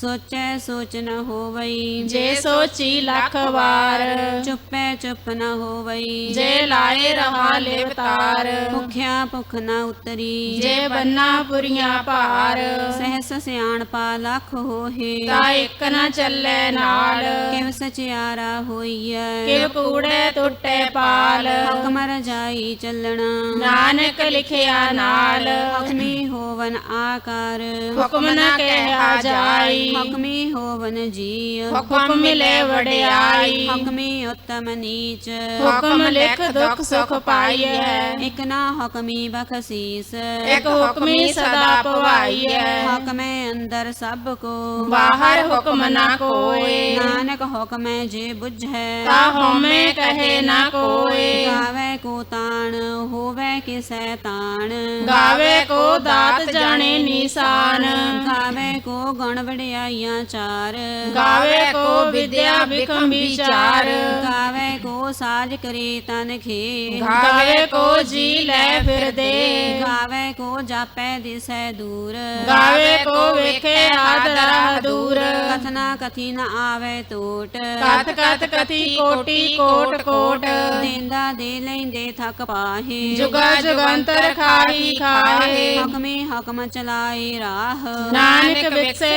ਸੋਚੈ ਸੋਚ ਨ ਹੋਵਈ। ਜੇ ਸੋਚੀ ਲੱਖ ਵਾਰ। ਚੁੱਪੈ ਚੁੱਪ ਨ ਹੋਵਈ। ਜੇ ਲਾਏ ਰਹਾ ਲਿਵਤਾਰ ਭੁਖਿਆ ਭੁਖ ਨ ਉਤਰੀ। ਜੇ ਬੰਨਾ ਪੁਰੀਆਂ ਭਾਰ। ਸਹਿਸ ਸਿਆਣਪਾ ਲੱਖ ਹੋਹੇ। ਤਾ ਇੱਕ ਨਾ ਚੱਲੇ ਨਾਲ। ਕਿਵ ਸਚਿਆਰਾ ਹੋਈਐ। ਕਿਵ ਕੂੜੇ ਟੁੱਟੇ ਪਾਲ। ਹੁਕਮ ਰਜਾਈ ਚੱਲਣਾ। ਨਾਨਕ ਲਿਖਿਆ ਨਾਲ। ਹੁਕਮੀ ਹੋਵਨ ਆਕਾਰ। ਹੁਕਮ ਨਾ ਕਹਿਆ ਜਾਈ। ਹੁਕਮੀ ਹੋਵਨ ਜੀ ਹੁਕਮ ਮਿਲੇ ਵਡਿਆਈ। ਹੁਕਮੀ ਉਤਮ ਨੀਚ। ਹੁਕਮ ਲਿਖ ਦੁਖ ਸੁਖ ਪਾਈਐ। ਇਕ ਨਾ ਹੁਕਮੀ ਬਖਸੀਸ। ਇੱਕ ਹੁਕਮੀ ਸਦਾ ਪਵਾਈਐ। ਹੁਕਮੇ ਅੰਦਰ ਸਭ ਕੋ। ਬਾਹਰ ਹੁਕਮ ਨਾ ਕੋਏ। ਨਾਨਕ ਹੁਕਮੈ ਜੇ ਬੁਝੈ। ਤਾ ਹਉਮੈ ਕਹੇ ਨਾ ਕੋਏ। ਗਾਵੇ ਕੋ ਤਾਣ ਹੋਵੇ ਕਿਸੈ ਤਾਣ। ਗਾਵੇ ਕੋ ਦਾਤ ਜਾਣੇ ਨਿਸ਼ਾਨ। ਗਾਵੇ ਕੋ ਗੁਣ ਵਡਿਆਈਆਂ ਚਾਰ। ਗਾਵੇ ਕੋ ਵਿਦਿਆ ਬਿਖਮ ਵਿਚਾਰ ਗਾਵੇ ਕੋ ਸਾਜ ਕਰੇ ਤਨ ਖੇ ਗਾਵੇ ਕੋ ਜੀ ਲੈ ਫਿਰਦੇ। ਗਾਵੇ ਕੋ ਜਾਪੈ ਦਿਸੈ ਦੂਰ। ਗਾਵੇ ਕੋ ਵੇਖੇ ਆਦਰਾ ਦੂਰ। ਕਥਨਾ ਕਥੀ ਨ ਆਵੇ ਟੋਟ। ਕਤ ਕਤ ਕਥੀ ਕੋਟੀ ਕੋਟ ਕੋਟ। ਦੇਂਦਾ ਦੇ ਲੈਂਦੇ ਥਕ ਪਾਹੇ। ਜੁਗਾ ਜੁਗੰਤਰ ਖਾਹੀ ਖਾਹੇ। ਹੁਕਮੇ ਹੁਕਮ ਚਲਾਏ ਰਾਹ। ਨਾਨਕ ਵਿਕਸੇ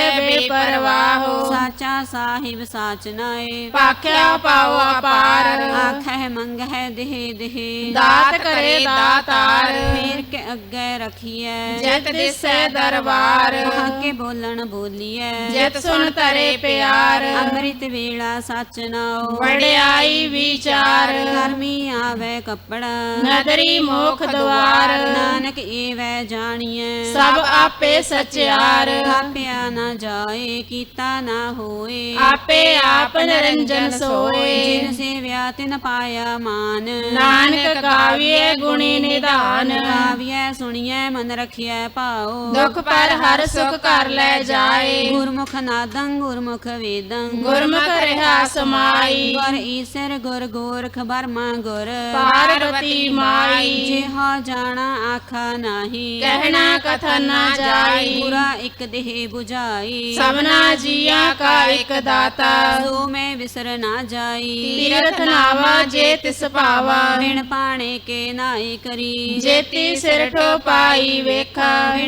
ਬੇਪਰਵਾਹੋ ਸਾਚਾ ਸਾਹਿਬ ਸਾਚ ਨਾਏ। ਪਾਖਿਆ ਪਾਉ ਅਪਾਰ। ਆਖੈ ਮੰਗਹਿ ਦੇਹ ਦੇਹ। ਦਾਤ ਕਰੇ ਦਾਤਾਰ। ਫੇਰ ਕੇ ਅੱਗੇ ਰਖੀਐ। ਜਿਤ ਦਿਸੈ ਦਰਬਾਰ। ਹਾਕੇ ਬੋਲਣ ਬੋਲੀਐ। ਜਿਤ ਸੁਣ ਤਰੇ ਪਿਆਰ। ਅੰਮ੍ਰਿਤ ਵੇਲਾ ਸਚ ਨਾਉ। ਵਡਿਆਈ ਵਿਚਾਰ। ਕਰਮੀ ਆਵੇ ਕੱਪੜਾ। ਨਦਰੀ ਮੋਖ ਦਵਾਰ ਨਾਨਕ ਏਵੈ ਜਾਣੀਐ। ਸਭ ਆਪੇ ਸਚਿਆਰ। ਥਾਪਿਆ ਨਾ ਜਾਏ। ਕੀਤਾ ਨਾ ਹੋਏ। ਆਪੇ ਆਪ ਨਿਰੰਜਨ ਸੋਏ। ਜਿਨ ਸੇਵਿਆ ਤਿਨ ਪਾਇਆ ਮਾਨ। ਨਾਨਕ ਗਾਵੀਏ ਗੁਣੀ ਨਿਧਾਨ। ਗਾਵੀਐ ਸੁਣੀਐ ਮਨ ਰਖਿਐ ਭਾਉ। ਦੁਖ ਪਰ ਹਰ ਸੁਖ ਕਰ ਲੈ ਜਾਏ। ਗੁਰਮੁਖ ਨਾਦੰ ਗੁਰਮੁਖ ਵੇਦੰ। ਗੁਰਮੁਖ ਰਹਾ ਸਮਾਈ। ਗੁਰ ਈਸਰ ਗੁਰ ਗੋਰਖ ਬਰਮਾ ਗੁਰ। ਪਾਰਵਤੀ ਮਾਈ। ਜਿਹਾ ਜਾਣਾ ਆਖਾ ਨਾਹੀ। ਕਹਿਣਾ ਕਥਨ ਨਾ ਜਾਈ। ਪੂਰਾ ਇੱਕ ਦੇਹ 부ਝਾਈ ਸਭਨਾ ਜੀਆਂ ਕਾ ਇੱਕ ਦਾਤਾ। ਸੋ ਮੈਂ ਵਿਸਰ ਨਾ ਜਾਈ। ਤੀਰਥ ਨਾਵਾ ਜੇ ਤਿਸ ਪਾਵਾ ਬਿਨ ਪਾਣੇ ਕੇ ਨਾਈ ਕਰੀ। ਜੇਤੀ ਸਿਰ ਠੋ ਪਾਈ ਵੇਖਾ।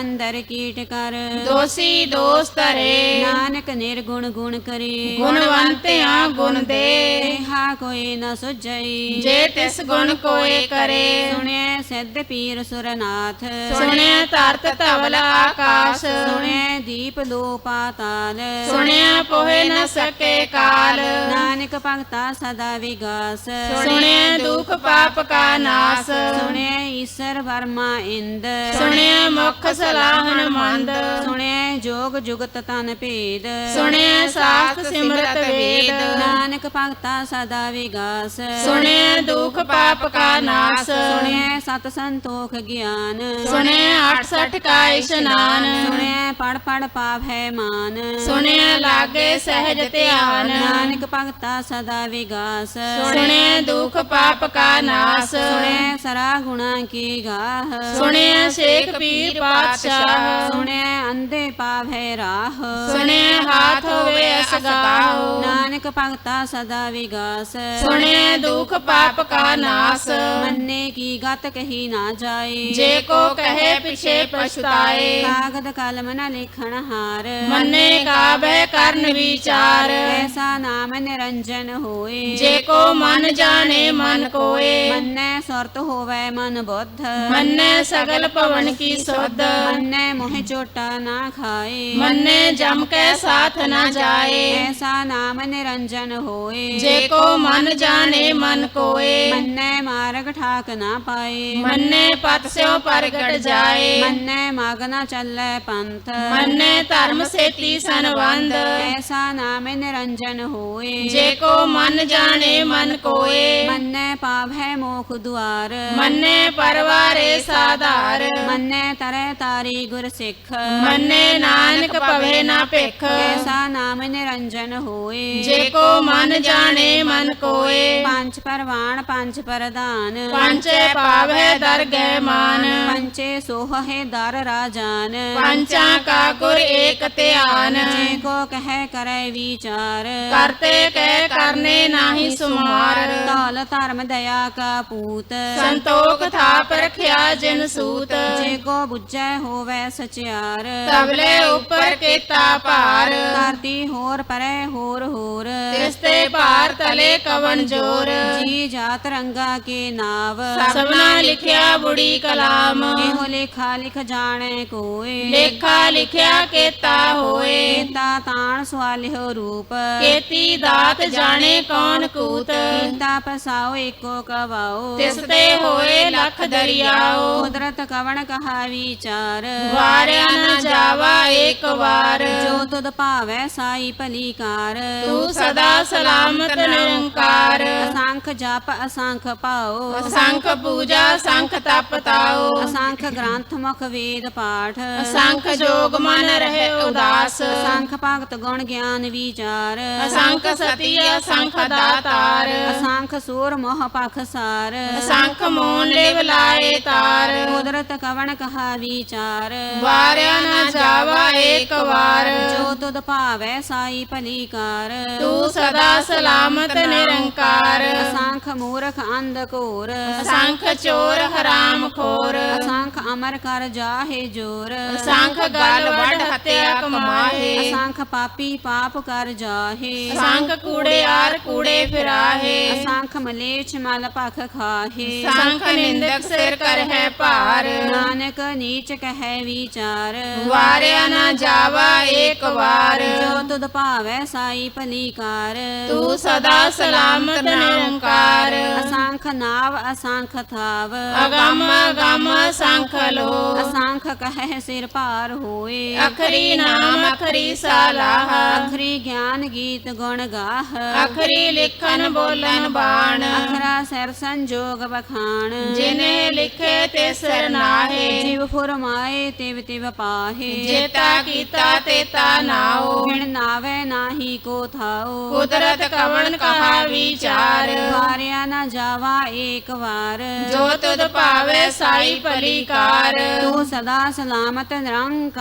ਅੰਦਰ ਕੀਟ ਕਰ। ਦੋਸੀ ਦੋਸ ਤਰੇ ਨਾਨਕ ਨਿਰਗੁਣ ਗੁਣ ਕਰੇ। ਗੁਣਵੰਤਿਆਂ ਗੁਣ ਦੇ। ਰਹਾ ਕੋਈ ਨ ਸੁਝਈ। ਜੇ ਤਿਸ ਗੁਣ ਕੋਏ ਕਰੇ। ਸੁਣਿਐ ਸਿੱਧ ਪੀਰ ਸੁਰਨਾਥ। ਸੁਣਿਆ ਧਰਤ ਧਵਲ ਆਕਾਸ਼। ਸੁਣਿਐ ਦੀਪ ਲੋ ਪਾਤਾਲ ਸੁਣਿਆ ਪੋਹੇ ਨ ਸਕੇ ਕਾਲ। ਨਾਨਕ ਭਗਤਾ ਸਦਾ ਵਿਗਾਸ। ਸੁਣਿਆ ਦੁਖ ਪਾਪ ਕਾ ਨਾਸ। ਸੁਣਿਐ ਈਸ਼ਰ ਵਰਮਾ ਇੰਦ। ਸੁਣਿਆ ਮੁਖ ਸਲਾਹਨ ਮੰਦ। ਸੁਣਿਐ ਜੋਗ ਜੁਗਤ ਤਨ ਭੇਦ। ਸੁਣਿਆ ਸਾਖ ਸਿਮਰਤ ਵੇਦ। ਨਾਨਕ ਭਗਤਾ ਸਦਾ ਵਿਗਾਸ। ਸੁਣਿਆ ਦੁਖ ਪਾਪ ਕਾ ਨਾਸ। ਸੁਣਿਐ ਸਤ ਸੰਤੋਖ ਗਿਆਨ। ਸੁਣਿਆ 68 ਕਾ ਇਸ਼ਨਾਨ। ਸੁਣਿਐ ਪੜ ਪੜ ਪਾਵੈ ਮਾਨ। ਸੁਣਿਆ ਲਾਗੇ ਸਹਿਜ ਧਿਆਨ। ਨਾਨਕ ਭਗਤਾ ਸਦਾ ਵਿਗਾਸ। ਸੁਣਿਆ ਦੁਖ ਪਾਪ ਕਾ ਨਾਸ। ਸਰਾ ਗੁਣਾ ਕੀ ਗਾਹ। ਸੁਣਿਆ ਸ਼ੇਖ ਪੀਰ ਪਾਤਸ਼ਾਹ। ਸੁਣਿਐ ਅੰਧੇ ਪਾਵੈ ਰਾਹ। ਸੁਣਿਆ ਹਾਥ ਹੋਵੇ ਅਸਗਾਹੋ ਨਾਨਕ ਭਗਤਾ ਸਦਾ ਵਿਗਾਸ। ਸੁਣਿਆ ਦੁਖ ਪਾਪ ਕਾ ਨਾਸ। ਮੰਨੇ ਕੀ ਗਤ ਕਹੀ ਨਾ ਜਾਏ। ਜੇ ਕੋ ਕਹੇ ਪਿਛੇ ਪਛਤਾਏ। ਕਾਗਦ ਕਲਮ ਨ ਲਿਖਣ ਹਾਰ। ਮੰਨੇ ਕਰ ਕਰਨ ਵਿਚਾਰ। ਐਸਾ ਨਾਮ ਨਿਰੰਜਨ ਹੋਏ। ਜੇ ਕੋ ਮਨ ਜਾਣੇ ਮਨ ਕੋਏ। ਮੰਨੈ ਸੁਰਤ ਹੋਵੇ ਮਨ ਬੁੱਧ। ਮੰਨੈ ਸਗਲ ਭਵਨ ਕੀ ਸੁਧ। ਮੰਨੈ ਮੋਹਿ ਚੋਟਾ ਨਾ ਖਾਏ। ਮੰਨੈ ਜਮ ਕੈ ਸਾਥ ਨਾ ਜਾਏ। ਐਸਾ ਨਾਮ ਨਿਰੰਜਨ ਹੋਏ। ਜੇ ਕੋ ਮਨ ਜਾਣੇ ਮਨ ਕੋਏ। ਮੰਨੈ ਮਾਰਗ ਠਾਕ ਨਾ ਪਾਏ। ਮੰਨੈ ਪਤ ਸਿਓ ਪ੍ਰਗਟ ਜਾਏ। ਮੰਨੈ ਮਗ ਨਾ ਚੱਲੈ ਪੰਥ। ਮੰਨੈ ਧਰਮ ਸੇਤੀ ਸੰਬੰਧ। ਐਸਾ ਨਾਮ ਨਿਰੰਜਨ ਹੋਏ। ਜੇ ਕੋ ਮਨ ਜਾਣੇ ਮਨ ਕੋਏ। ਮੰਨੈ ਪਾਵੈ ਮੋਖ ਦੁਆਰ। ਮੰਨੈ ਪਰਵਾਰੇ ਸਾਧਾਰ। ਮੰਨੈ ਤਰੈ ਤਾਰੀ ਗੁਰ ਸਿੱਖ। ਮੰਨੈ ਨਾਨਕ ਪਵੇ ਨਾ ਭਿਖ। ਐਸਾ ਨਾਮ ਨਿਰੰਜਨ ਹੋਏ। ਜੇ ਕੋ ਮਨ ਜਾਣੇ ਮਨ ਕੋਏ। ਪੰਜ ਪਰਵਾਨ ਪੰਜ ਪ੍ਰਧਾਨ। ਪੰਚੇ ਪਾਵੈ ਦਰਗਹਿ ਮਾਨ। ਪੰਚੇ ਸੋਹੇ ਦਰ ਰਾਜਾਨ। ਪੰਚਾਂ ਕਾ ਗੁਰ ਏਕ ਧਿਆਨ। ਜੇ ਕੋ ਕਹੈ ਕਰੈ ਵਿਚਾਰ ਕਰਤੇ ਕਹਿ ਕਰਨੇ ਨਾਹੀ ਸੁਮਾਰ। ਤਾਲ ਧਰਮ ਦਇਆ ਕਾ ਪੂਤ ਸੰਤੋਖ ਥਾਪ ਰਖਿਆ ਜਿਨ ਸੂਤ। ਜੇ ਕੋ ਬੁੱਝੈ ਹੋਵੇ ਸਚਿਆਰ ਤਬਲੇ ਉੱਪਰ ਕੀਤਾ ਭਾਰ। ਧਰਤੀ ਹੋਰ ਪਰੈ ਹੋਰ ਹੋਰ ਤਿਸ ਤੇ ਭਾਰ ਤਲੇ ਕਵਨ ਜੋਰ। ਜੀ ਜਾਤ ਰੰਗਾ ਕੇ ਨਾਵ। ਸਭਨਾ ਲਿਖਿਆ ਬੁੜੀ ਕਲਾਮ। ਇਹੋ ਲੇਖਾ ਲਿਖ ਜਾਣੈ ਕੋਏ। ਲੇਖਾ ਲਿਖਿਆ ਕੀਤਾ ਹੋਏ। ਕੀਤਾ ਤਾਣ ਸਵਾਲਿਓ ਰੂਪ। ਕੀਤੀ ਦਾਤ ਜਾਣੇ ਕੌਣ ਕੂਤ। ਕੀਤਾ ਪਸਾਓ ਏਕੋ ਕਵਾਓ। ਤਿਸ ਤੇ ਹੋਏ ਲੱਖ ਦਰਿਆਓ। ਕੁਦਰਤ ਕਵਣ ਕਹਾ ਵਿਚਾਰ ਵਾਰਿਆ ਨਾ ਜਾਵਾ ਏਕ ਵਾਰ। ਜੋ ਤੁਧ ਭਾਵੈ ਸਾਈ ਭਲੀ ਕਾਰ। ਤੂੰ ਸਦਾ ਸਲਾਮਤ ਨਿਰੰਕਾਰ। ਅਸੰਖ ਜਪ ਅਸੰਖ ਪਾਓ ਅਸੰਖ ਪੂਜਾ ਸੰਖ ਤਪ ਤਾਓ ਅਸੰਖ ਗ੍ਰੰਥ ਮੁਖ ਵੇਦ ਪਾਠ। ਅਸੰਖ ਜੋਗ ਮਨ ਰਹੇ ਉਦਾਸ। ਅਸੰਖ ਭਗਤ ਗੁਣ ਗਿਆਨ ਵਿਚਾਰ। ਅਸੰਖ ਸਤੀ ਅਸੰਖ ਦਾਤਾਰ। ਅਸੰਖ ਸੂਰ ਮੋਹ ਪਖ ਸਾਰ। ਅਸੰਖ ਮੋਨ ਲਿਵ ਲਾਏ ਤਾਰ। ਕੁਦਰਤ ਕਵਣ ਕਹਾ ਵਿਚਾਰ। ਵਾਰਿਆ ਨਾ ਜਾਵਾ ਏਕ ਵਾਰ। ਜੋ ਤੁਧ ਭਾਵੈ ਸਾਈ ਭਲੀ ਕਾਰ ਤੂੰ ਸਦਾ ਸਲਾਮਤ ਨਿਰੰਕਾਰ। ਅਸੰਖ ਮੂਰਖ ਅੰਧ ਘੋਰ। ਅਸੰਖ ਚੋਰ ਹਰਾਮ ਖੋਰ। ਅਸੰਖ ਅਮਰ ਕਰ ਜਾਹੇ ਜੋਰ। ਅਸੰਖ ਗਲ ਵਡ ਹਤਿਆ ਕਮਾਹੇ। ਅਸੰਖ ਪਾਪੀ ਪਾਪ ਕਰ ਜਾਹੇ। ਅਸੰਖ ਕੂੜਿਆਰ ਕੂੜੇ ਫਿਰਾਹੇ। ਅਸੰਖ ਮਲੇਛ ਮਲ ਭਖ ਖਾਹੇ। ਸੰਖ ਨਿੰਦਕ ਸਿਰ ਕਰ ਹੈ ਭਾਰ। ਨਾਨਕ ਨੀਚ ਕਹੈ ਵਿਚਾਰ। ਵਾਰਿਆ ਨਾ ਜਾਵਾ ਏਕ ਵਾਰ। ਜੋ ਤੁਧ ਭਾਵੈ ਸਾਈ ਭਲੀ ਕਾਰ ਤੂੰ ਸਦਾ ਸਲਾਮਤ ਨਿਰੰਕਾਰ ਅਸੰਖ ਨਾਵ ਅਸੰਖ ਥਾਵ। ਅਗੰਮ ਅਗੰਮ ਸੰਖ ਲੋ ਅਸੰਖ ਕਹੈ ਸਿਰ ਭਾਰ ਹੋਏ। ਅਖਰੀ ਨਾਮ ਅਖਰੀ ਸਲਾਹ। ਅਖਰੀ ਗਿਆਨ ਗੀਤ ਗੁਣ ਗਾਹ। ਅਖਰੀ ਲਿਖਨ ਬੋਲਨ ਬਾਣ। ਅਖਰਾ ਸਿਰ ਸੰਜੋਗ ਬਖਾਣ ਜਿਨੇ ਲਿਖੇ ਤੇ ਸਿਰ ਨਾਹੇ। ਜਿਵ ਫੁਰਮਾਏ ਤਿਵ ਤਿਵ ਪਾਹੇ। ਜੇਤਾ ਕੀਤਾ ਤੇਤਾ ਨਾਓ। ਗਿਣ ਨਾਵੇ ਨਾਹੀ ਕੋ ਥਾਓ। ਕੁਦਰਤ ਕਵਣ ਕਹਾ ਵਿਚਾਰ। ਵਾਰਿਆ ਨਾ ਜਾਵਾ ਏਕ ਵਾਰ। ਜੋ ਤੁਧ ਭਾਵੇ ਸਾਈ ਭਲੀ ਕਾਰ ਤੂੰ ਸਦਾ ਸਲਾਮਤ ਨਿਰੰਕਾਰ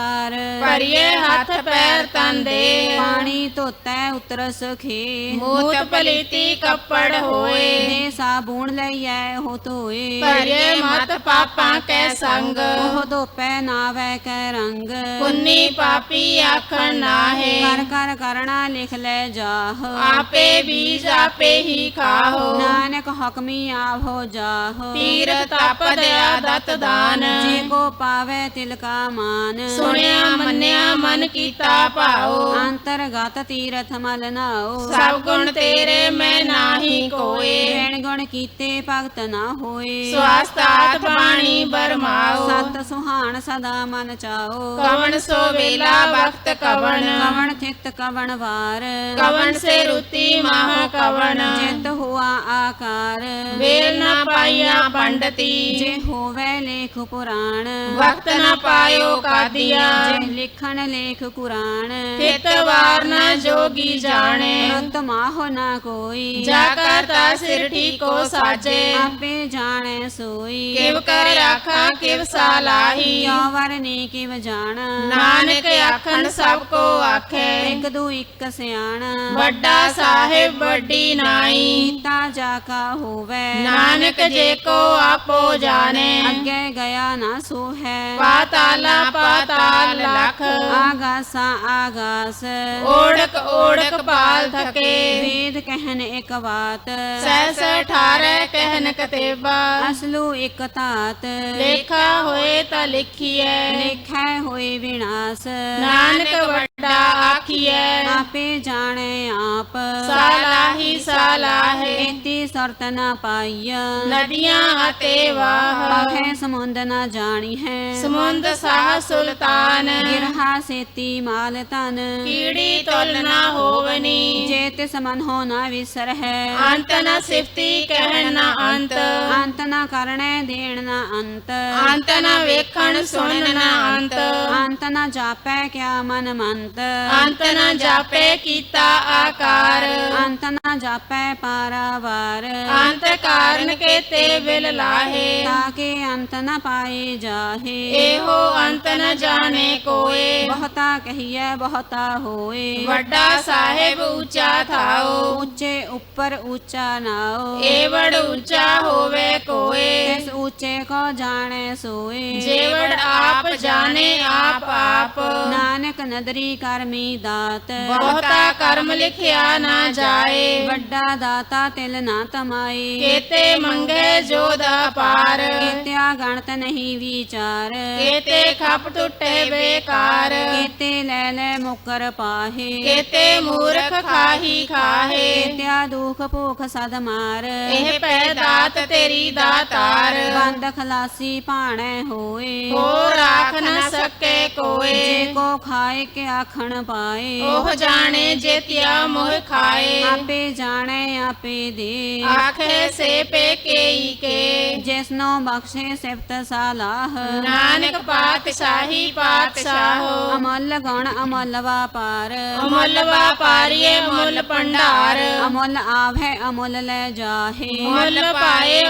ਪਰਿਏ ਹੱਥ ਪੈਰ ਤਨ ਦੇ। ਪਾਣੀ ਧੋਤੈ ਉਤਰ ਸਖੇ ਮੂਤ ਪਲੀਤੀ ਕੱਪੜ ਹੋਏ। ਨੇ ਸਾਬੂਣ ਲਈਐ ਹੋ ਧੋਏ। ਪਰਿਏ ਮਤ ਪਾਪਾਂ ਕੈ ਸੰਗ। ਉਹ ਧੋਪੈ ਨਾਵੇ ਕੈ ਰੰਗ। ਪੁੰਨੀ ਪਾਪੀ ਆਖਣ ਨਾਹੇ। ਕਰ ਕਰ ਕਰਣਾ ਲਿਖ ਲੈ ਜਾਹ। ਆਪੇ ਬੀਜ ਆਪੇ ਹੀ ਖਾਹੋ। ਨਾਨਕ ਹਕਮੀ ਆਵੋ ਜਾਹ। ਤੀਰ ਤਪ ਦਇਆ ਦਤ ਦਾਨ। ਜੇ ਕੋ ਪਾਵੇ ਤਿਲ ਕਾ ਮਾਨ ਸੁਣਿਆ ਮੰਨਿਆ ਮਨ ਕੀਤਾ ਭਾਓ। ਅੰਤਰਗਤ ਤੀਰਥ ਮਲ ਨਾਓ। ਸਭ ਗੁਣ ਤੇਰੇ ਮੈਂ ਨਾਹੀ ਕੋਏ। ਰੈਣ ਗੁਣ ਕੀਤੇ ਭਗਤ ਨਾ ਹੋਏ। ਸਵਾਸਤਾਤ ਬਾਣੀ ਬਰਮਾਓ। ਸਤ ਸੁਹਾਣ ਸਦਾ ਮਨ ਚਾਓ। ਕਵਣ ਸੋ ਵੇਲਾ ਵਕਤ ਕਵਣ। ਕਵਣ ਥਿਤ ਕਵਣ ਵਾਰ। ਕਵਣ ਸੇ ਰੁਤੀ ਮਾਹ ਕਵਣ। ਜਿਤ ਹੁਆ ਆਕਾਰ। ਵੇਲ ਨਾ ਪਾਈਆ ਪੰਡਤੀ। ਜੇ ਹੋਵੇ ਲੇਖ ਪੁਰਾਣ। ਵਕਤ ਨਾ ਪਾਇਓ ਕਾਦੀਆ। ਲਿਖਣ ਲੇਖ ਕੁਰਾਨ। ਤਿਤ ਵਾਰ ਨਾ ਜੋਗੀ ਜਾਣੇ। ਰਤ ਮਾਹੁ ਨਾ ਕੋਈ। ਜਾ ਕਰਤਾ ਸਿਰ ਠੀਕੋ ਸਾਜੇ। ਆਪੇ ਜਾਣੈ ਸੋਈ। ਕਿਵ ਕਰ ਆਖਾਂ ਕਿਵ ਸਾਲਾਹੀ ਕਿਉ ਵਰਨੇ ਕਿਵ ਜਾਣ। ਨਾਨਕ ਆਖਣ ਸਭ ਕੋ ਆਖੇ। ਇੱਕ ਦੂ ਇੱਕ ਸਿਆਣ। ਵੱਡਾ ਸਾਹਿਬ ਵੱਡੀ ਨਾਈ। ਕੀਤਾ ਜਾ ਕਾ ਹੋਵੇ। ਨਾਨਕ ਜੇ ਕੋ ਆਪੋ ਜਾਣੇ। ਅੱਗੇ ਗਿਆ ਨਾ ਸੋ ਹੈ ਪਾਤਾਲਾ ਪਾਤਾਲ ਲਖ। ਆਗਾਸਾ ਆਗਾਸ। ਓੜਕ ਓੜਕ ਪਾਲ ਥਕੇ। ਵੇਦ ਕਹਿਨ ਇੱਕ ਬਾਤ। ਸੈਸ ਠਾਰੈ ਕਹਿਨ ਕਤੇਬਾ। ਅਸਲੂ ਇੱਕ ਤਾਤ ਲੇਖਾ ਹੋਏ ਤਾਂ ਲਿਖੀਐ। ਲੇਖੈ ਹੋਏ ਵਿਨਾਸ਼। ਨਾਨਕ ਵੱਡਾ ਆਖੀਐ। ਆਪੇ ਜਾਣੇ ਆਪ। ਸਾਲਾਹੀ ਸਾਲਾਹੇ। ਇਤੀ ਸਰਤ ਨਾ ਪਾਈਆ ਨਦੀਆਂ ਅਤੇ ਵਾਹ। ਪਾਖੇ ਸਮੁੰਦ ਨਾ ਜਾਣੀ ਹੈ ਸਮੁੰਦ ਸਾਹ ਸੁਲਤਾਨ। ਗਿਰਹਾ ਸੇਤੀ ਮਾਲ ਤਨ ਕੀੜੀ ਤੁਲ ਨਾ ਹੋਵਨੀ। ਜੇ ਤਿਸ ਮਨ ਹੋ ਨਾ ਵਿਸਰ ਹੈ ਅੰਤ ਨ ਸਿਫਤੀ ਕਹਿਣ ਨਾ ਅੰਤ। ਅੰਤ ਨਾ ਕਰਣੈ ਦੇਣ ਨਾ ਅੰਤ। ਅੰਤ ਨ ਵੇਖਣ ਸੁਣਨ ਨਾ ਅੰਤ। ਅੰਤ ਨਾ ਜਾਪੈ ਕਿਆ ਮਨ ਮੰਤ। ਅੰਤ। ਨ ਜਾਪੇ ਕੀਤਾ ਆਕਾਰ। ਅੰਤ ਨਾ ਜਾਪੈ ਪਾਰਾਵਾਰ। ਅੰਤ ਕਾਰਨ ਕੇਤੇ ਵਿਲ ਲਾਹੇ। ਤਾਕੇ ਅੰਤ ਨਾ ਪਾਏ ਜਾਹੇ। ਇਹੋ ਅੰਤ ਨ ਜਾਣੇ ਕੋਏ। ਬਹੁਤਾ ਕਹੀਐ ਬਹੁਤਾ ਹੋਏ। ਵੱਡਾ ਸਾਹਿਬ ਉੱਚਾ ਥਾਓ। ਉੱਚੇ ਉੱਪਰ ਉੱਚਾ ਨਾਓ ਏਵੜ ਉੱਚਾ ਹੋਵੇ ਕੋਏ। ਤਿਸ ਉੱਚੇ ਕੋ ਜਾਣੈ ਸੋਏ। ਜੇਵੜ ਆਪ ਜਾਣੇ ਆਪ ਆਪ। ਨਾਨਕ ਨਦਰੀ ਕਰਮੀ ਦਾਤ। ਬਹੁਤਾ ਕਰਮ ਲਿਖਿਆ ਨਾ ਜਾਏ। ਵੱਡਾ ਦਾਤਾ ਤਿਲ ਨਾ ਤਮਾਏ। ਕੇਤੇ ਮੰਗੇ ਜੋਦ ਅਪਾਰ ਕੀਤਿਆ ਗਣਤ ਨਹੀਂ ਵਿਚਾਰ। ਕੇਤੇ ਖਪ ਟੁੱਟੇ ਬੇਕਾਰ। ਕੀਤੇ ਲੈ ਲੈ ਮੁਕਰ ਪਾਹੇ। ਕੇਤੇ ਮੂਰਖ ਖਾਹੀ ਖਾਹੇ। ਕੀਤਿਆ ਦੁਖ ਭੁਖ ਸਦ ਮਾਰ। ਇਹ ਪੈ ਦਾਤ ਤੇਰੀ ਦਾਤਾਰ। ਬੰਦ ਖਲਾਸੀ ਭਾਣੈ ਹੋਏ। ਹੋ ਰਾਖ ਨ ਸਕੇ ਜੇ ਕੋਏ ਕੋ ਖਾਏ ਕੇ ਆਖਣ ਪਾਏ। ਉਹ ਜਾਣੇ ਜੇਤਿਆ ਮੋਹ ਖਾਏ। ਆਪੇ ਜਾਣੈ ਆਪੇ ਦੇ। ਆਖੇ ਸੇ ਪੇ ਕੇਈ ਕੇ। ਜਿਸਨੋ ਬਖਸ਼ੇ ਸਿਫਤ ਸਾਲਾਹ। ਨਾਨਕ ਪਾਤਸ਼ਾਹੀ ਪਾਤਸ਼ਾਹੋ। ਅਮਲ ਗੁਣ ਅਮਲ ਵਾਪਾਰ। ਅਮੁੱਲ ਵਾਪਾਰੀਏ ਮੁੱਲ ਭੰਡਾਰ। ਅਮੁੱਲ ਆਵੈ ਅਮੁੱਲ ਲੈ ਜਾਹੇ। ਮੁੱਲ ਪਾਏ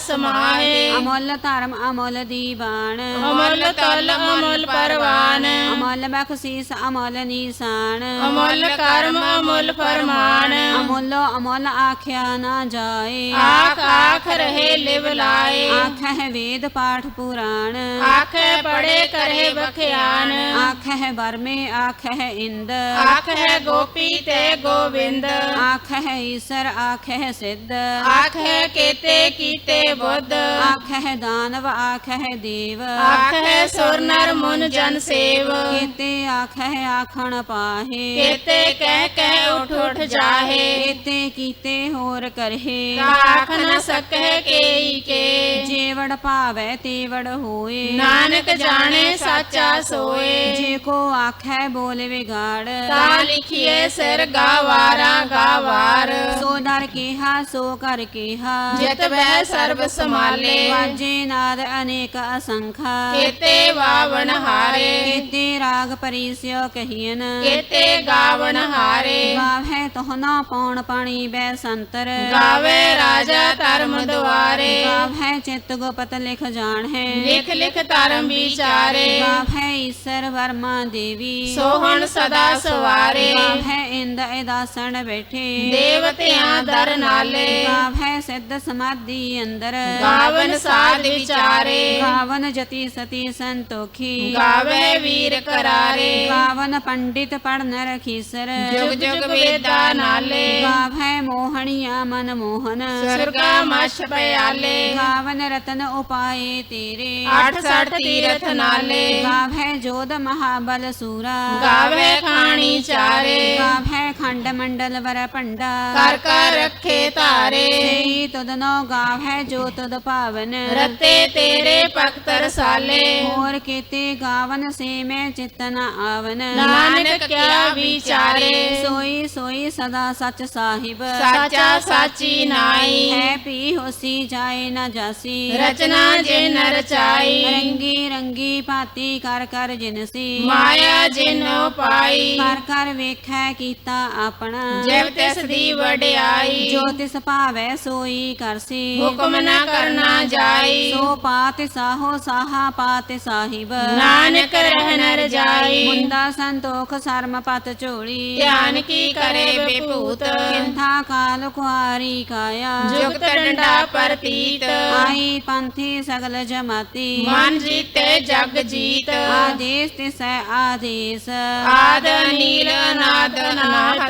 ਸਮਾਏ ਅਮੁੱਲ ਧਰਮ ਅਮੁੱਲ ਦੀਵਾਨ ਅਮੁੱਲ ਤਲ ਅਮੁੱਲ ਪਰਵਾਨ ਅਮੁੱਲ ਬਖਸ਼ੀਸ ਅਮੁੱਲ ਨੀਸਾਨ ਅਮੁੱਲ ਕਰਮ ਅਮੁੱਲ ਫਰਮਾਨ ਅਮੁੱਲ ਅਮੁੱਲ ਆਖਿਆ ਨਾ ਜਾਏ ਆਖ ਆਖ ਰਹੇ ਲਿਵ ਲਾਏ ਆਖਹਿ ਵੇਦ ਪਾਠ ਪੁਰਾਣ ਆਖੇ ਪੜੇ ਕਰੇ ਬਖਿਆਨ ਆਖਹਿ ਬਰਮੇ ਆਖਹਿ ਇੰਦ ਆਖੇ ਗੋਪੀ ਤੇ ਗੋਬਿੰਦ ਆਖਹਿ ਈਸਰ ਆਖਹਿ ਸਿੱਧ ਆਖੇ ਕੇਤੇ ਕੀਤੇ ਬੁੱਧ। ਆਖਹਿ ਦਾਨਵ ਆਖਹਿ ਦੇਵ। ਆਖੇ ਸੁਰ ਨਰ ਮੁਨ ਜਨ ਸੇਵ। ਕੀਤੇ ਆਖਹਿ ਆਖਣ ਪਾਹੇ। ਕੇਤੇ ਕਹਿ ਕਹਿ ਉਠ ਉਠ ਜਾਹੇ। ਕੀਤੇ ਕੀਤੇ ਹੋਰ ਕਰਹਿ। ਆਖ ਨ ਸਕੈ ਕੇਈ ਕੇ। ਜੇਵੜ ਭਾਵੈ ਤੇਵੜ ਹੋਏ। ਨਾਨਕ ਜਾਣੇ ਸਾਚਾ ਸੋਏ। ਜੇ ਕੋ ਆਖੈ ਬੋਲੇ ਵਿਗਾੜ। ਤਾ ਲਿਖੀਏ ਸਿਰ ਗਾਵਾਰਾ ਗਾਵਾਰ। ਸੋ ਦਰ ਕੀਹਾ ਸੋ ਕਰ ਕੀਹਾ। ਜਿਤ ਬਹਿ ਸਰਬ ਸਮਾਲੇ ਵਾਜੇ ਨਾਦ ਅਨੇਕ ਅਸੰਖਾ। ਕੇਤੇ ਵਾਵਣ ਹਾਰੇ। ਕੀਤੇ ਰਾਗ ਪਰਿਸਿਓ ਕਹੀਨ ਕੇਤੇ ਗਾਵਣ ਹਾਰੇ। ਗਾਵੈ ਤੋਹਨਾ ਪੌਣ ਪਾਣੀ ਬੈ ਸੰਤਰ। ਗਾਵੇ ਰਾਜਾ ਧਰਮ ਦੁਆਰੇ। ਗਾਵੈ ਚਿਤ ਗੁਪਤ ਲਿਖ ਜਾਣ। ਹੈ ਲਿਖ ਲਿਖ ਧਰਮ ਵਿਚਾਰੇ। ਗਾਵੈ ਈਸਰ ਵਰਮਾ ਦੇਵੀ। ਸੋਹਣ ਸਦਾ ਸਵਾਰੇ। ਗਾਵੈ ਇੰਦ ਇਦਾਸਣ ਬੈਠੇ। ਦੇਵਤਿਆਂ ਦਰ ਨਾਲੇ। ਗਾਵੈ ਸਿੱਧ ਸਮਾਧੀ ਅੰਦਰ। ਗਾਵਨ ਸਾਧ ਵਿਚਾਰੇ। ਗਾਵਨ ਜਤੀ ਸਤੀ ਸੰਤੋਖੀ। ਗਾਵੇ ਵੀਰ ਕਰਾਰੇ। ਗਾਵਨ ਪੰਡਿਤ ਪੜਨ ਰਖੀਸਰ ਜੁਗ ਜੁਗ ਵੇਦਾ ਨਾਲੇ। ਗਾਵੈ ਮੋਹਣੀਆ ਮਨ ਮੋਹਨ। ਸੁਰਗਾ ਮਛ ਪਿਆਲੇ। ਗਾਵਨ ਰਤਨ ਉਪਾਏ ਤੇਰੇ। ਅੱਠ ਸਠ ਤੀਰਥ ਨਾਲੇ। ਗਾਵੈ ਜੋਧ ਮਹਾਬਲ ਸੂਰਾ। ਗਾਵੇ ਖਾਣੀ ਚਾਰੇ। ਗਾਵੈ ਖੰਡ ਮੰਡਲ ਵਰ ਭੰਡਾ। ਕਰ ਕਰ ਰੱਖੇ ਧਾਰੇ। ਸੇਈ ਤੁਧ ਨੋ ਗਾਵੈ ਜੋ ਤੁਧ ਪਾਵਨ ਰਤੇ ਤੇਰੇ ਭਗਤ ਰਸਾਲੇ ਹੋਰ ਕੀਤੇ ਗਾਵਨ ਸੇ ਮੈਂ ਚਿਤ ਨ ਆਵਨ। ਨਾਨਕ ਕਿਆ ਵਿਚਾਰੇ। ਸੋਈ ਸੋਈ ਸਦਾ ਸਚ ਸਾਹਿਬ। ਸਾਚਾ ਸਾਚੀ ਨਾਈ। ਹੈ ਪੀ ਹੋਸੀ ਜਾਏ ਨ ਜਾਸੀ। ਰਚਨਾ ਜਿਨ ਰਚਾਈ। ਰੰਗੀ ਰੰਗੀ ਭਾਤੀ ਕਰ ਕਰ ਜਿਨਸੀ। ਮਾਇਆ ਜਿਨ ਪਾਈ। ਕਰ ਕਰ ਵੇਖੈ ਕੀਤਾ ਆਪਣਾ। ਜਿਵ ਤਿਸ ਦੀ ਵਡਿਆਈ ਜੋ ਤਿਸ ਭਾਵੈ ਸੋਈ ਕਰਸੀ ਹੁਕਮ ਨਾ ਕਰਨਾ ਜਾਈ। ਸੋ ਪਾਤਿ ਸਾਹੋ ਸਾਹਾ ਪਾਤਿ ਸਾਹਿਬ ਨਾਨਕ ਰਹਿਨ ਰਜਾਈ ਮੁੰਦਾ ਸੰਤੋਖ ਸਰਮ ਪਤ ਝੋਲੀ। ਧਿਆਨ ਕੀ ਕਰੇ ਬੇਭੂਤ? ਕਿੰਥਾ ਕਾਲ ਕੁਆਰੀ ਕਾਇਆ। ਜੁਗਤ ਡੰਡਾ ਪਰਤੀਤ। ਆਈ ਪੰਥੀ ਸਗਲ ਜਮਾਤੀ। ਮਨ ਜੀਤੇ ਜਗ ਜੀਤ। ਆਦੇਸ ਤਿਸੈ ਆਦੇਸ। ਆਦ ਨੀਲ ਅਨਾਦ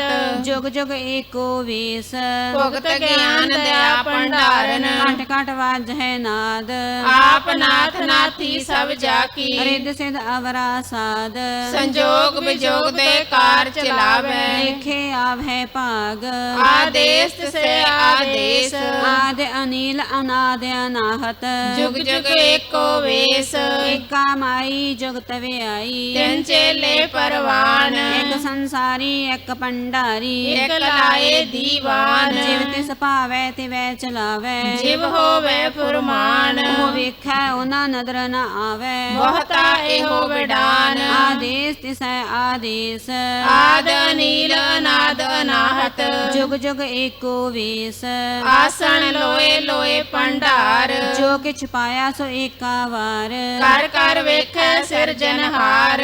ਅਨਾਹਤ ਜੁਗ ਜੁਗ ਏਕੋ ਵੇਸ। ਭੁਗਤ ਗਿਆਨ ਦਇਆ ਭੰਡਾਰਨ। ਘਟ ਘਟ ਵਾਜੈ ਨਾਦ। ਆਪ ਨਾਥ ਨਾਥੀ ਸਭ ਜਾ ਕੀ ਰਿੱਧ ਸਿਧ ਅਵਰਾ ਸਾਦ। ਸੰਜੋਗ ਵਿਜੋਗ ਦੇ ਕਾਰ ਚਲਾਵੇ। ਲਿਖੇ ਆਵੈ ਭਾਗ। ਆਦੇਸ ਸੇ ਆਦੇਸ। ਆਦ ਅਨੀਲ ਅਨਾਦ ਅਨਾਹਤ। ਜੁਗ ਜੁਗ ਏਕੋ ਵੇਸ। ਏਕਾ ਮਾਈ ਜੁਗਤ ਵਿਆਈ। ਤਿੰਨ ਚੇਲੇ ਪਰਵਾਨ। ਇੱਕ ਸੰਸਾਰੀ ਇੱਕ ਪੰਡਾਰੀ ਇਕ ਲਾਏ ਦੀਵਾਨ। ਜਿਵ ਤਿਸ ਭਾਵੈ ਤਿਵੈ ਚਲਾਵੈ। ਜਿਵ ਹੋਵੇ ਫੁਰਮਾਨ। ਉਹ ਵੇਖੈ ਉਹਨਾਂ ਨਦਰ ਨ ਆਵੈ। ਬਹੁਤਾ ਇਹੋ ਵਿਡਾਨ। ਆਦੇਸ ਤਿਸੈ ਆਦੇਸ। ਆਦ ਅਨੀਲ ਅਨਾਦ ਅਨਾਹਤ। ਜੁਗ ਜੁਗ ਏਕੋ ਵੇਸ। ਆਸਣ ਲੋਏ ਲੋਏ ਭੰਡਾਰ। ਜੋ ਕਿਛ ਪਾਇਆ ਸੋ ਏਕਾ ਵਾਰ। ਕਰ ਕਰ ਵੇਖੈ ਸਿਰਜਨਹਾਰ।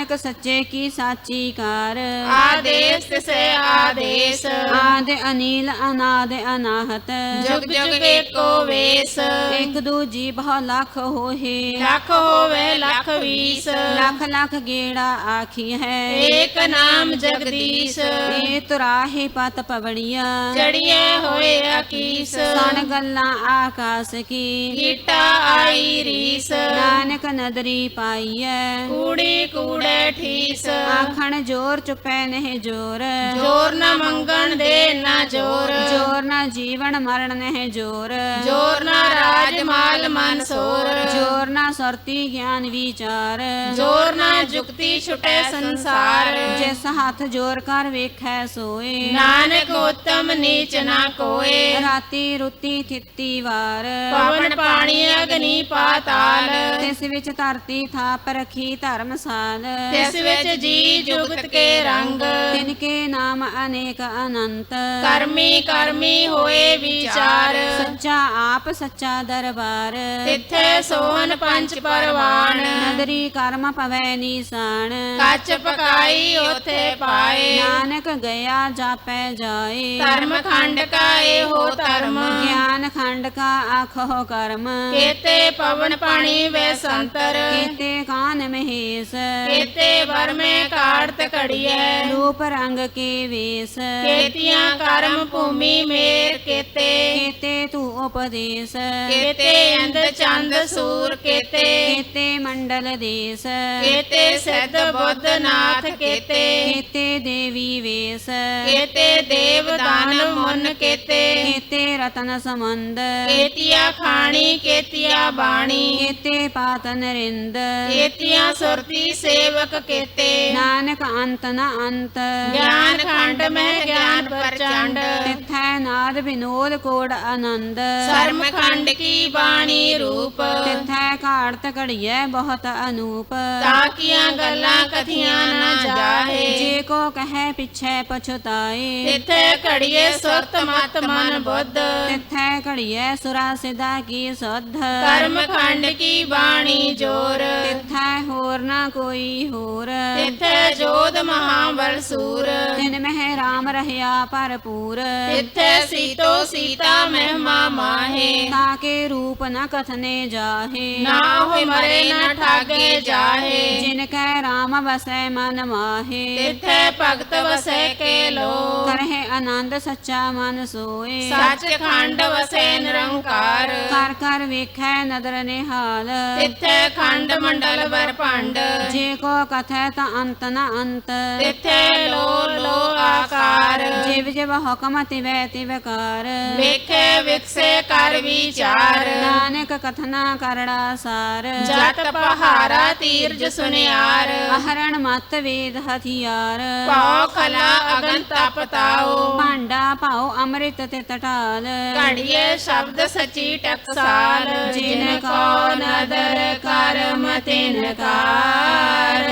ਨਾਨਕ ਸੱਚੇ ਕੀ ਸਾਚੀ ਕਾਰ। ਆਦੇਸ ਸੇ ਆਦੇਸ। ਆਦ ਅਨੀਲ ਅਨਾਦ ਅਨਾਹਤ। ਜੁਗ ਜੁਗ ਏਕੋ ਵੇਸ। ਇੱਕ ਦੂਜੀ ਬਹੁ ਲੱਖ ਹੋਏ ਲੱਖ ਹੋਵੇ ਲੱਖ ਵੀਸ। ਲੱਖ ਲੱਖ ਗੇੜਾ ਆਖੀ ਹੈ। ਏਕ ਨਾਮ ਜਗਦੀਸ਼। ਇਹ ਤੁਰਾਹੇ ਪਤ ਪਵੜੀਆ ਚੜੀਏ ਹੋਏ ਅਕੀਸ। ਸਣ ਗੱਲਾਂ ਆਕਾਸ ਕੀ। ਕੀਟਾ ਆਈ ਰੀਸ। ਨਾਨਕ ਨਦਰੀ ਪਾਈਐ। ਕੂੜੀ ਕੂੜੇ ਠੀਸ ਆਖਣ ਜੋਰ ਚੁਪੈ ਨਹਿ ਜੋਰ। ਜੋਰ ਨਾ ਮੰਗਣ ਦੇ ਨਾ ਜੋਰ। ਜੋਰ ਜੀਵਨ ਮਰਨ ਨਹਿ ਜੋਰ। ਜੋਰ ਨਾ ਰਾਜ ਮਾਲ ਮਨ ਸੋਰ। ਜੋਰ ਨਾ ਸਰਤੀ ਗਿਆਨ ਵਿਚਾਰ। ਜੋਰ ਨਾ ਜੁਗਤੀ ਛੁਟੇ ਸੰਸਾਰ। ਜਿਸ ਹੱਥ ਜੋਰ ਕਰ ਵੇਖੈ ਸੋਏ। ਨਾਨਕ ਉਤਮ ਨੀਚ ਨਾ ਕੋਏ। ਰਾਤੀ ਰੁੱਤੀ ਥਿੱਤੀ ਵਾਰ। ਪਵਨ ਪਾਣੀ ਅਗਨੀ ਪਾਤਾਲ ਤਿਸ ਵਿੱਚ ਧਰਤੀ ਥਾਪ ਰਖੀ ਧਰਮਸਾਲ ਤਿਸ ਵਿੱਚ ਜੀ ਜੁਗਤ ਕੇ ਰੰਗ। ਤਿਨ ਕੇ ਨਾਮ ਅਨੇਕ ਅਨੰਤ। ਕਰਮੀ ਕਰਮੀ ਹੋਏ ਵਿਚਾਰ। ਸੱਚਾ ਆਪ ਸੱਚਾ ਦਰਬਾਰ। ਤਿੱਥੇ ਸੋਹਨ ਪੰਜ ਪਰਵਾਨ। ਨਦਰੀ ਕਰਮ ਪਵੈ ਨੀਸਾਨ। ਕੱਚ ਪਕਾਈ ਉਥੇ ਪਾਏ। ਨਾਨਕ ਗਿਆ ਜਾਪੈ ਜਾਏ। ਧਰਮ ਖੰਡ ਕਾ ਇਹੋ ਧਰਮ। ਗਿਆਨ ਖੰਡ ਕਾ ਆਖੋ ਕਰਮ। ਕੇਤੇ ਪਵਨ ਪਾਣੀ ਵੇ ਸੰਤਰ। ਕੀਤੇ ਕਾਨ ਮਹੇਸ਼। ਕੇਤੇ ਵਰਮੇ ਕਾੜਤ ਕੜੀਐ ਰੂਪ ਰੰਗ ਕੇ ਵੇਸ। ਕੇਤੀਆਂ ਕਰਮ ਭੂਮੀ ਮੇਰ ਕੇਤੇ। ਕੀਤੇ ਤੂੰ ਉਪਦੇਸ਼। ਕੇਤੇ ਅੰਧ ਚੰਦ ਸੂਰ ਕੇਤੇ। ਕੀਤੇ ਮੰਡਲ ਦੇਸ। ਕੇਤੇ ਸਿੱਧ ਬੁੱਧ ਨਾਥ ਕੇਤੇ। ਕੀਤੇ ਦੇਵੀ ਵੇਸ। ਕੇਤੇ ਦੇਵ ਦਾਨਵ ਮੁਨ ਕੇਤੇ। ਕੀਤੇ ਰਤਨ ਸਮੰਦ ਕੇਤੀਆ ਖਾਣੀ ਕੇਤੀਆ ਬਾਣੀ। ਕੀਤੇ ਪਾਤ ਨਰਿੰਦ। ਕੇਤੀਆਂ ਸੁਰਤੀ ਸੇਵਕ ਕੇਤੇ। ਨਾਨਕ ਅੰਤ ਨ ਅੰਤ। ਗਿਆਨ ਖੰਡ ਮਹਿ ਗਿਆਨ ਪ੍ਰਚੰਡ। ਤਿਥੈ ਨਾਦ ਵਿਨੋਦ ਕੋੜ ਆਨੰਦ। ਸਰਮ ਖੰਡ ਕੀ ਬਾਣੀ ਰੂਪ। ਤਿਥੈ ਘਾੜਤ ਘੜੀਐ ਬਹੁਤ ਅਨੂਪ। ਤਾਕੀਆਂ ਗੱਲਾਂ ਕਥੀਆਂ ਨਾ ਜਾਹੇ। ਜੇ ਕੋ ਕਹੈ ਪਿਛੈ ਪਛਤਾਏ। ਤਿੱਥੇ ਘੜੀਏ ਸੁਰਤ ਮਤ ਮਨ ਬੁੱਧ। ਤਿਥੈ ਘੜੀਐ ਸੁਰਾ ਸਿਧਾ ਕੀ ਸੁਧ। ਕਰਮ ਖੰਡ ਕੀ ਬਾਣੀ ਜੋਰ। ਤਿਥੈ ਹੋਰ ਨਾ ਕੋਈ ਹੋਰ। ਤਿੱਥੇ ਜੋਧ ਮਹਾਬਲ ਸੂਰ। ਤਿਨ ਮਹਿ ਰਾਮ ਰਹਿਆ ਭਰਪੂਰ। ਤਿੱਥੇ ਸੀਤਾ ਮਹਿਮਾ ਮਾਹੇ। ਤਾਕੇ ਰੂਪ ਨ ਕਥਨੇ ਜਾਹੇ। ਨਾ ਹੋਇ ਮਰੇ ਨਾ ਠਾਗੇ ਜਾਹੇ। ਜਿਨ ਕੈ ਰਾਮ ਵਸੈ ਮਨ ਮਾਹੇ। ਤਿੱਥੇ ਭਗਤ ਵਸੈ ਕੇ ਲੋ। ਕਰਹਿ ਆਨੰਦ ਸੱਚਾ ਮਨ ਸੋਏ। ਸੱਚ ਖੰਡ ਵਸੈ ਨਿਰੰਕਾਰ। ਕਰ ਕਰ ਵੇਖੈ ਨਦਰ ਨਿਹਾਲ। ਤਿੱਥੇ ਖੰਡ ਮੰਡਲ ਵਰ ਭੰਡ। ਜੇ ਕੋ ਕਥੈ ਤਾਂ ਅੰਤ ਨ ਅੰਤ। ਤਿੱਥੇ ਲੋ ਲੋ ਆਕਾਰ। ਜਿਵ ਜਿਵ ਹੁਕਮ ਤਿਵੈ ਤਿਵਕਾਰ ਵੇਖੇ ਵਿਕਸੇ ਕਰ ਵਿਚਾਰ। ਨਾਨਕ ਕਥਨਾ ਕਰੜਾ ਸਾਰ। ਜਤ ਪਹਾਰਾ ਤੀਰਜ ਸੁਨਿਆਰ। ਅਹਰਣ ਮਤ ਵੇਦ ਹਥਿਆਰ। ਪਾਉ ਖਲਾ ਅਗਨ ਤਪ ਤਾਓ ਭਾਂਡਾ ਭਾਉ ਅੰਮ੍ਰਿਤ ਤੇ ਟਟਾਲ ਘੜੀਏ ਸ਼ਬਦ ਸਚੀ ਟਕਸਾਲ। ਜਿਨ ਕੋ ਨਦਰ ਕਰਮ ਤਿਨ ਕਾਰ।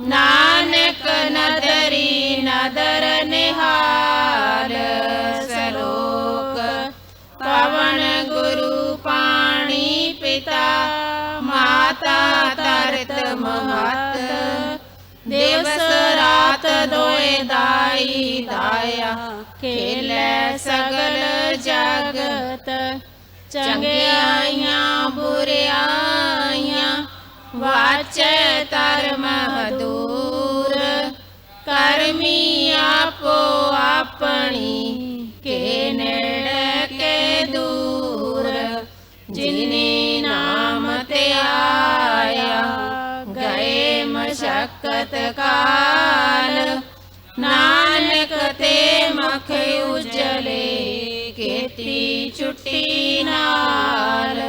ਨਾਨਕ ਨਦਰੀ ਨਦਰ ਵਣ ਗੁਰੂ ਪਾਣੀ ਪਿਤਾ, ਮਾਤਾ ਤਰਤ ਮਹਤ। ਦਿਵਸ ਰਾਤ ਦੋਏ ਦਾਈ ਦਾਇਆ, ਖੇਲੇ ਸਗਲ ਜਗਤ। ਚੰਗਿਆਈਆਂ ਬੁਰਿਆਈਆਂ, ਵਾਚੈ ਧਰਮ ਦੂਰ ਕਰਮੀ ਆਪੋ ਆਪਣੀ आया गए मशक्कत काल। नानक ते मख उजले केती छुट्टी नाल।